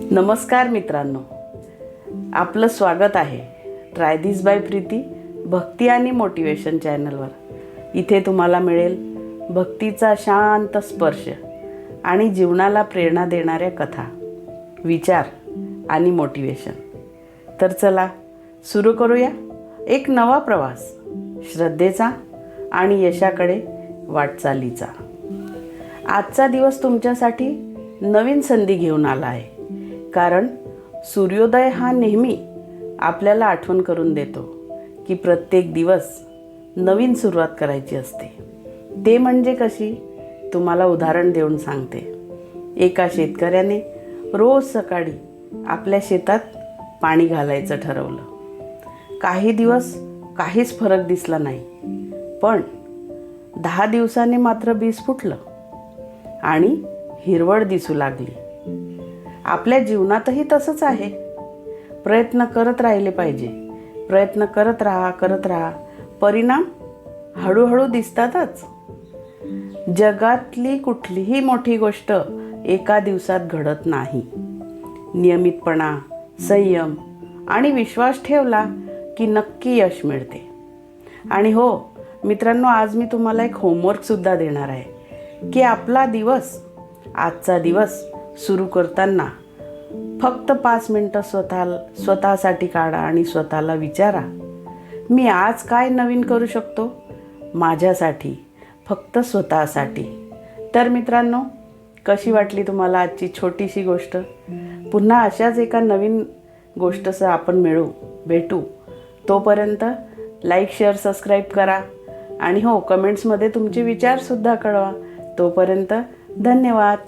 नमस्कार मित्रांनो. आपलं स्वागत आहे try this by Preeti Bhakti आणि मोटिवेशन चॅनलवर. इथे तुम्हाला मिळेल भक्तीचा शांत स्पर्श आणि जीवनाला प्रेरणा देणाऱ्या कथा विचार आणि मोटिवेशन. तर चला सुरू करूया एक नवा प्रवास श्रद्धेचा आणि यशाकडे वाटचालीचा. आजचा दिवस तुमच्यासाठी नवीन संधी घेऊन आला आहे. कारण सूर्योदय हा नेहमी आपल्याला आठवण करून देतो की प्रत्येक दिवस नवीन सुरुवात करायची असते. ते म्हणजे कशी? तुम्हाला उदाहरण देऊन सांगते. एका शेतकऱ्याने रोज सकाळी आपल्या शेतात पाणी घालायचं ठरवलं. काही दिवस काहीच फरक दिसला नाही. पण दहा दिवसांनी मात्र बीज फुटलं आणि हिरवळ दिसू लागली. आपल्या जीवनातही तसंच आहे. प्रयत्न करत राहिले पाहिजे. प्रयत्न करत राहा करत राहा. परिणाम हळूहळू दिसतातच. जगातली कुठलीही मोठी गोष्ट एका दिवसात घडत नाही. नियमितपणा संयम आणि विश्वास ठेवला की नक्की यश मिळते. आणि हो मित्रांनो आज मी तुम्हाला एक होमवर्कसुद्धा देणार आहे. की आपला दिवस आजचा दिवस सुरू करताना फक्त पाच मिनटं स्वतः स्वतःसाठी काढा आणि स्वतःला विचारा. मी आज काय नवीन करू शकतो? माझ्यासाठी फक्त स्वतःसाठी. तर मित्रांनो कशी वाटली तुम्हाला आजची छोटीशी गोष्ट? पुन्हा अशाच एका नवीन गोष्टसह आपण मिळू भेटू. तोपर्यंत लाईक शेअर सबस्क्राईब करा. आणि हो कमेंट्समध्ये तुमचे विचारसुद्धा कळवा. तोपर्यंत धन्यवाद.